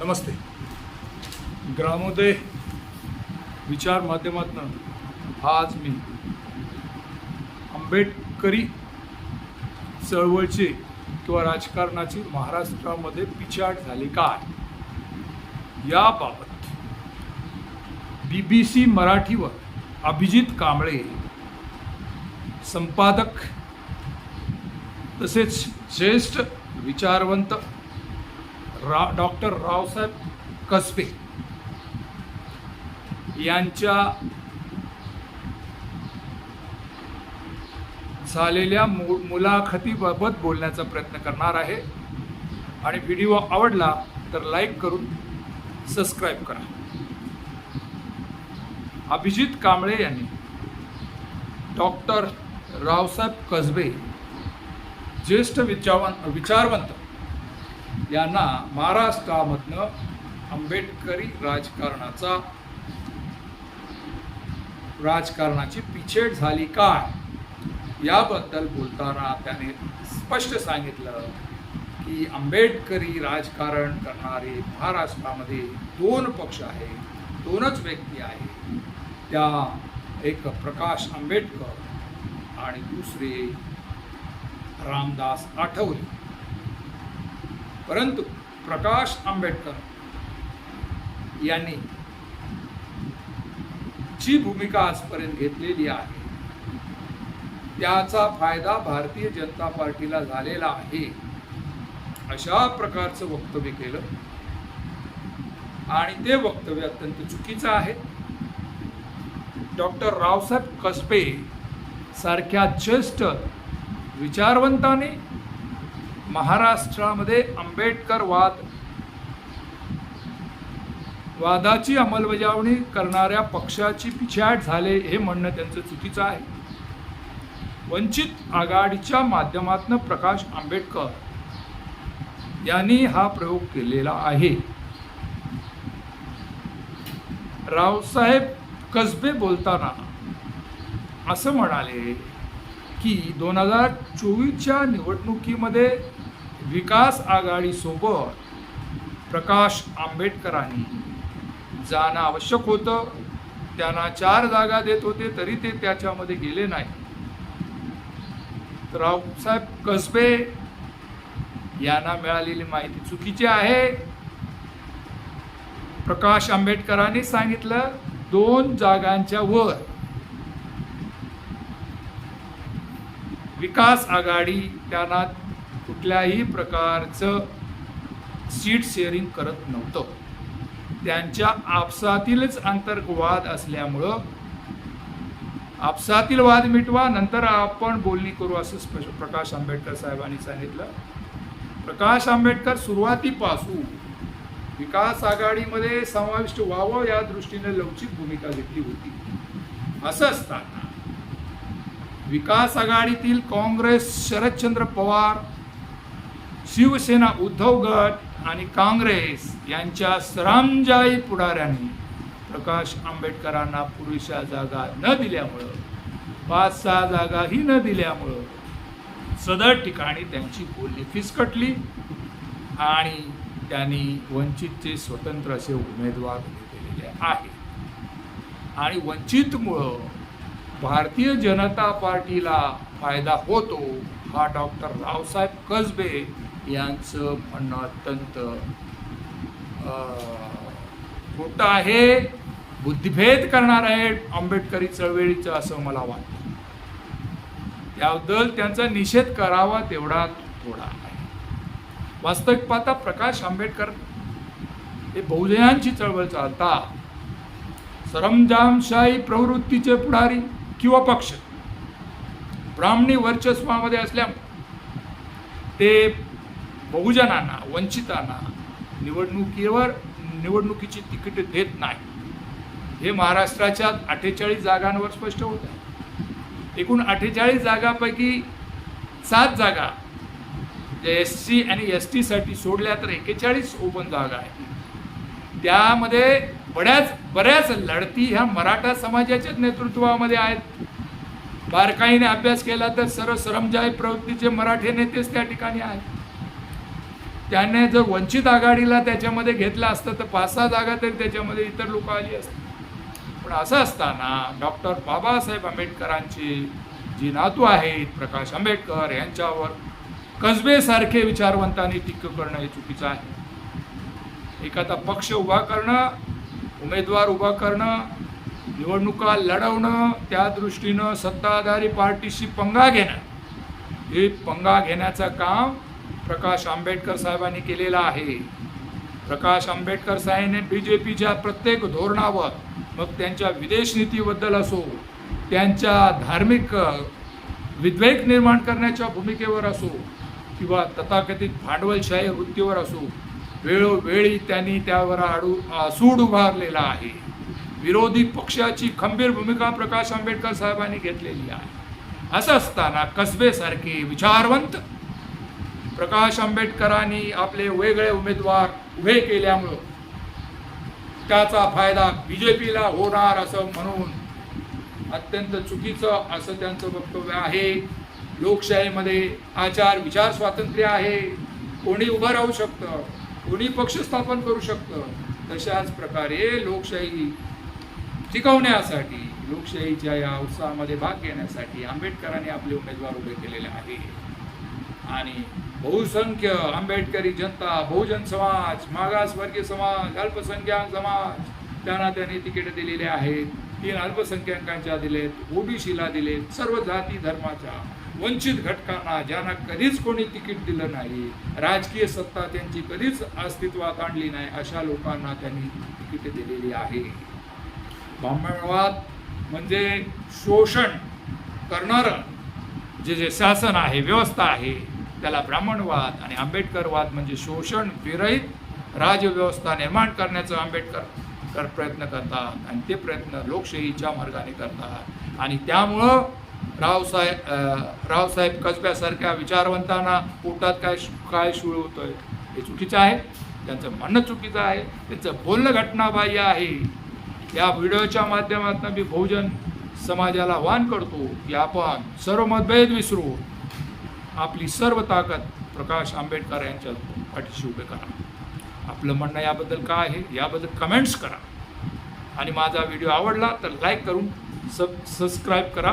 नमस्ते. ग्रामोदय विचार माध्यमातून आज मी आंबेडकरी चळवळीचे किंवा राजकारणाची महाराष्ट्रामध्ये पिछाट झाली काय याबाबत बी बी सी मराठीवर अभिजित कांबळे संपादक तसेच ज्येष्ठ विचारवंत रा डॉक्टर रावसाहेब कसबे यांच्या झालेल्या मु मुलाखतीबाबत बोलण्याचा प्रयत्न करणार आहे. आणि व्हिडिओ आवडला तर लाईक करून सबस्क्राईब करा. अभिजित कांबळे यांनी डॉक्टर रावसाहेब कसबे ज्येष्ठ विचारवंत विचारवंत यांना महाराष्ट्रामधनं आंबेडकरी राजकारणाचा राजकारणाची पिछेड झाली काय? याबद्दल बोलताना त्याने स्पष्ट सांगितलं की आंबेडकरी राजकारण करणारे महाराष्ट्रामध्ये दोन पक्ष आहे दोनच व्यक्ती आहे त्या एक प्रकाश आंबेडकर आणि दुसरे रामदास आठवले. परंतु प्रकाश आंबेडकर यांनी जी भूमिका आजपर्यंत घेतलेली आहे त्याचा फायदा भारतीय जनता पार्टीला झालेला आहे अशा प्रकारचं वक्तव्य केलं. आणि ते वक्तव्य अत्यंत चुकीचं आहे. डॉक्टर रावसाहेब कसबे सारख्या ज्येष्ठ विचारवंताने महाराष्ट्रामध्ये आंबेडकर वाद वादाची अंमलबजावणी करणाऱ्या पक्षाची पिछाट झाले हे म्हणणं त्यांचं चुकीचं आहे. वंचित आघाडीच्या माध्यमातून प्रकाश आंबेडकर यांनी हा प्रयोग केलेला आहे. रावसाहेब कसबे बोलताना असं म्हणाले की दोन हजार चोवीसच्या निवडणुकीमध्ये विकास आघाडीसोबत प्रकाश आंबेडकरांनी जाणं आवश्यक होतं. त्यांना चार जागा देत होते तरी ते त्याच्यामध्ये गेले नाही तर रावसाहेब कसबे यांना मिळालेली माहिती चुकीची आहे. प्रकाश आंबेडकरांनी सांगितलं दोन जागांच्या वर विकास आघाडी त्यांना कुठल्याही प्रकारचं सीट शेअरिंग करत नव्हतं. त्यांच्या आपसातीलच आंतरवाद असल्यामुळं आपसातील वाद मिटवा नंतर आपण बोलणी करू असं प्रकाश आंबेडकर साहेबांनी सांगितलं. प्रकाश आंबेडकर सुरुवातीपासून विकास आघाडीमध्ये समाविष्ट व्हावं या दृष्टीने लवचिक भूमिका घेतली होती. असं असताना विकास आघाडीतील काँग्रेस शरदचंद्र पवार शिवसेना उद्धव गट आणि काँग्रेस यांच्या सरामजाई पुढाऱ्यांनी प्रकाश आंबेडकरांना पुरेशा जागा न दिल्यामुळं पाच सहा जागाही न दिल्यामुळं सदर ठिकाणी त्यांची बोलणी फिसकटली आणि त्यांनी वंचितचे स्वतंत्र असे उमेदवार उभे केलेले आहेत. आणि वंचितमुळं भारतीय जनता पार्टीला फायदा होतो हा डॉक्टर रावसाहेब कसबे यांचं म्हणणं अत्यंत खोटं आहे. बुद्धिभेद करणार आहे आंबेडकरी चळवळीचं असं मला वाटतं. त्याबद्दल त्यांचा निषेध करावा तेवढा थोडा आहे. वास्तविक पाहता प्रकाश आंबेडकर हे बहुजनांची चळवळ चालता सरंजामशाही प्रवृत्तीचे पुढारी. किंवा पक्ष. ब्राह्मणी वर्चस्वामध्ये असल्यामुळे ते बहुजनांना वंचितांना निवडणुकीवर निवडणुकीची तिकीट देत नाही. हे महाराष्ट्राच्या अठ्ठेचाळीस जागांवर स्पष्ट होत आहे. एकूण अठ्ठेचाळीस जागापैकी सात जागा एस सी आणि एस टीसाठी सोडल्या तर एकेचाळीस ओपन जागा आहेत. त्यामध्ये बऱ्याच बऱ्याच लढती ह्या मराठा समाजाच्याच नेतृत्वामध्ये आहेत. बारकाईने अभ्यास केला तर सर्व सरमजाई प्रवृत्तीचे मराठी नेतेच त्या ठिकाणी आहेत. त्याने जर वंचित आघाडीला त्याच्यामध्ये घेतलं असतं तर पाच सहा जागा तरी त्याच्यामध्ये इतर लोक आली असतात पण असं असताना डॉक्टर बाबासाहेब आंबेडकरांची जी नातू आहेत प्रकाश आंबेडकर यांच्यावर कसबेसारखे विचारवंतांनी टीका करणं हे चुकीचं आहे. एखादा पक्ष उभा करणं उमेदवार उभा करणं निवडणुका लढवणं त्या दृष्टीनं सत्ताधारी पार्टीशी पंगा घेणं. हे पंगा घेण्याचं काम प्रकाश आंबेडकर साहेबांनी केलेलं आहे. प्रकाश आंबेडकर साहेबांनी बी जे पीच्या प्रत्येक धोरणावर मग त्यांच्या विदेश नीतीबद्दल असो त्यांच्या धार्मिक विद्वेक निर्माण करण्याच्या भूमिकेवर असो किंवा तथाकथित भांडवलशाही वृत्तीवर असो वेळोवेळी त्यांनी त्यावर आडू सूड उभारलेला आहे. विरोधी पक्षाची खंबीर भूमिका प्रकाश आंबेडकर साहेबांनी घेतलेली आहे. असं असताना कसबेसारखे विचारवंत प्रकाश आंबेडकरांनी आपले वेगळे उमेदवार उभे केल्यामुळं त्याचा फायदा बी जे पीला होणार असं म्हणून अत्यंत चुकीचं असं त्यांचं वक्तव्य आहे. लोकशाहीमध्ये आचार विचार स्वातंत्र्य आहे. कोणी उभं राहू शकतं? कोणी पक्ष स्थापन करू शकतं तशाच प्रकारे लोकशाही टिकवण्यासाठी लोकशाहीच्या या उत्साहामध्ये भाग घेण्यासाठी आंबेडकरांनी आपले उमेदवार उभे केलेले आहे. आणि बहुसंख्य आंबेडकरी जनता बहुजन समाज मागासवर्गीय समाज अल्पसंख्याक समाज त्यांना त्यांनी तिकीट दिलेले आहेत. तीन अल्पसंख्याकांच्या दिलेत ओबीसीला दिलेत सर्व जाती धर्माच्या वंचित घटकांना ज्यांना कधीच कोणी तिकीट दिलं नाही राजकीय सत्ता त्यांची कधीच अस्तित्वात आणली नाही अशा लोकांना त्यांनी तिकीट दिलेली आहे. ब्राह्मणवाद म्हणजे शोषण करणारं जे जे शासन आहे व्यवस्था आहे त्याला ब्राह्मणवाद आणि आंबेडकरवाद म्हणजे शोषण विरहित राजव्यवस्था निर्माण करण्याचं आंबेडकर कर प्रयत्न करतात. आणि ते प्रयत्न लोकशाहीच्या मार्गाने करतात. आणि त्यामुळं रावसाहेब रावसाहेब कसब्यासारख्या विचारवंतांना पोटात काय काय शू होतं आहे हे चुकीचं आहे. त्यांचं म्हणणं चुकीचं आहे. त्यांचं बोलणं घटनाबाह्य आहे. या व्हिडिओच्या माध्यमातून मी बहुजन समाजाला आवाहन करतो की आपण सर्व मतभेद विसरू. आपली सर्व ताकद प्रकाश आंबेडकर यांच्या पाठीशी उभे करा. आपलं म्हणणं याबद्दल काय आहे याबद्दल कमेंट्स करा. आणि माझा व्हिडिओ आवडला तर लाईक करून सब सबस्क्राईब करा.